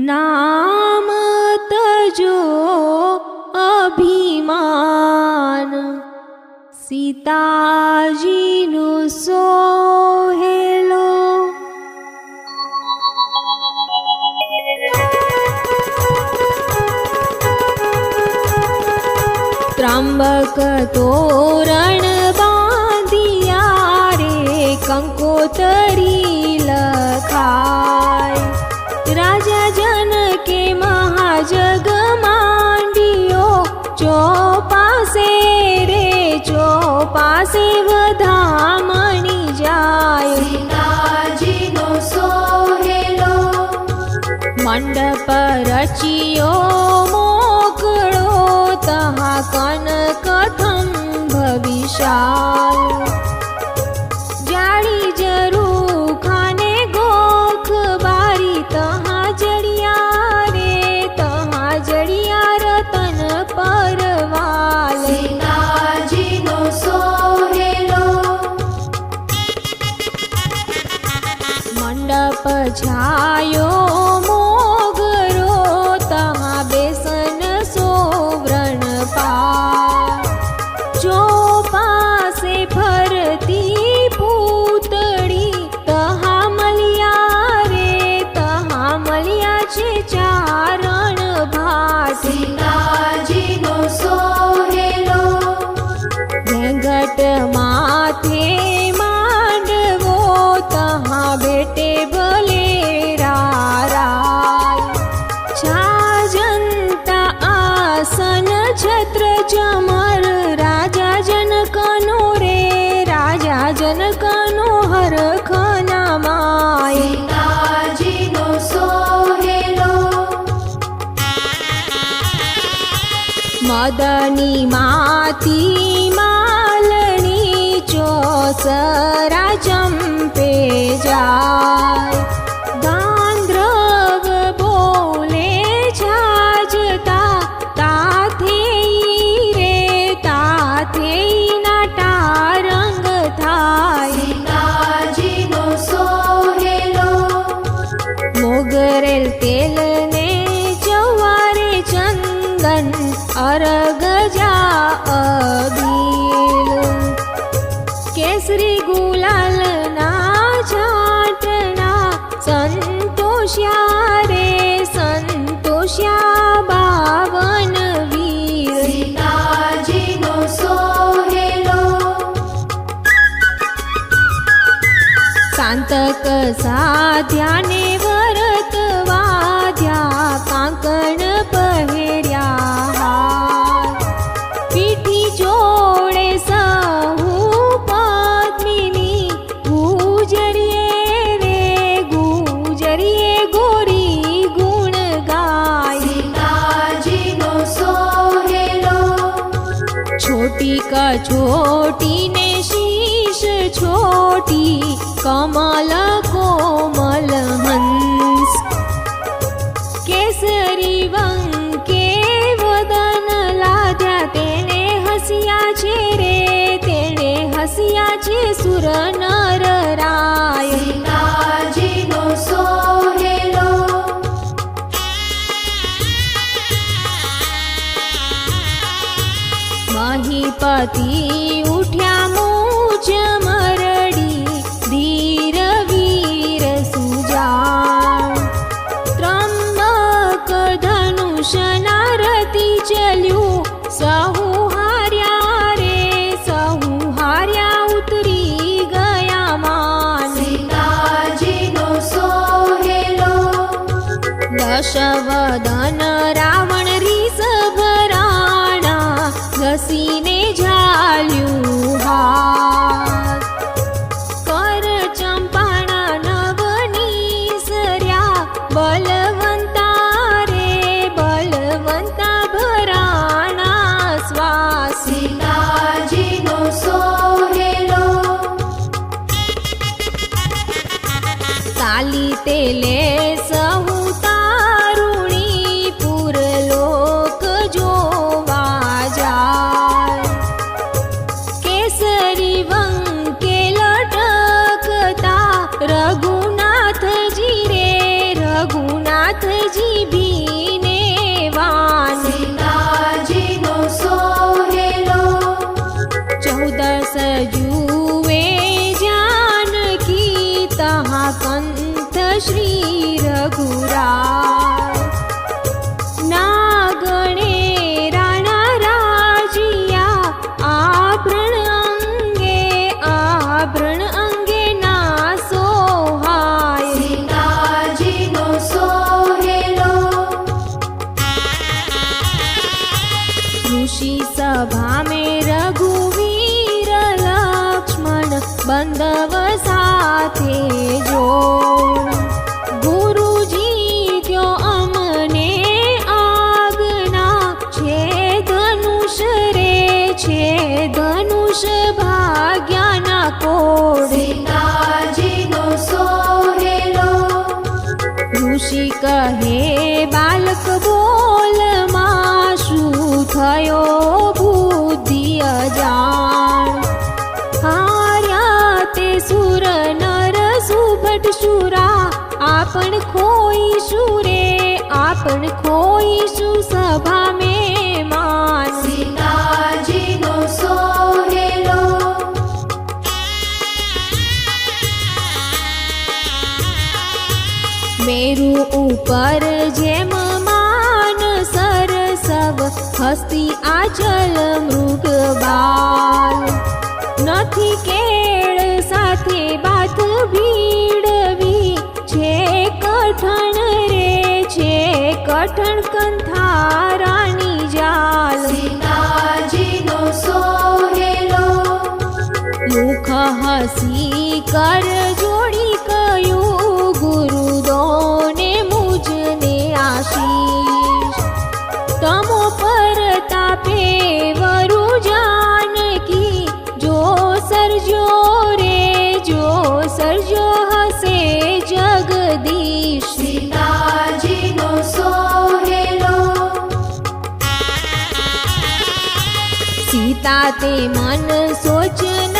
नाम तजो अभिमान। सीताजीनु सोहेलो। त्र्यम्बक तोरण हेलो रे कङ्कोतर व धा मणि मण्डप रचियो ছায় माती साध्या ने जोडे सहु काकणेर्याहु गुजरिये रे गुजरिये गोरी गुण गा छोटी का छोटी ने शीश छोटी दशवदन रावण ीसराणा घसि ने जालुभा ऋषि सभा में रघुवीर लक्ष्मण बंधव साथे जो गुरुजी क्यो अमने आगना छे धनुष रे छे धनुष भाग्याना कोड़े ऋषि कहे થયો બુદ્ધિ અજાણ? હાર્યા તે સુર નર સુભટ સુરા આપણ ખોઈશું રે આપણ ખોઈશું સભા મેં માન? સીતાજીનો સોહેલો. મેરુ ઉપર જેમ માન સરસવ હસ્તી આચલ મૃગ બાલ. નથી કેળ સાથે બાથ ભીડવી. છે કઠણ રે છે કઠણ કંથારાની જાલ. સીતાજીનો સોહેલો. મુખ હસી કર ो सर्जो हसे जगदीता सोहल। सीता ते मन सोचन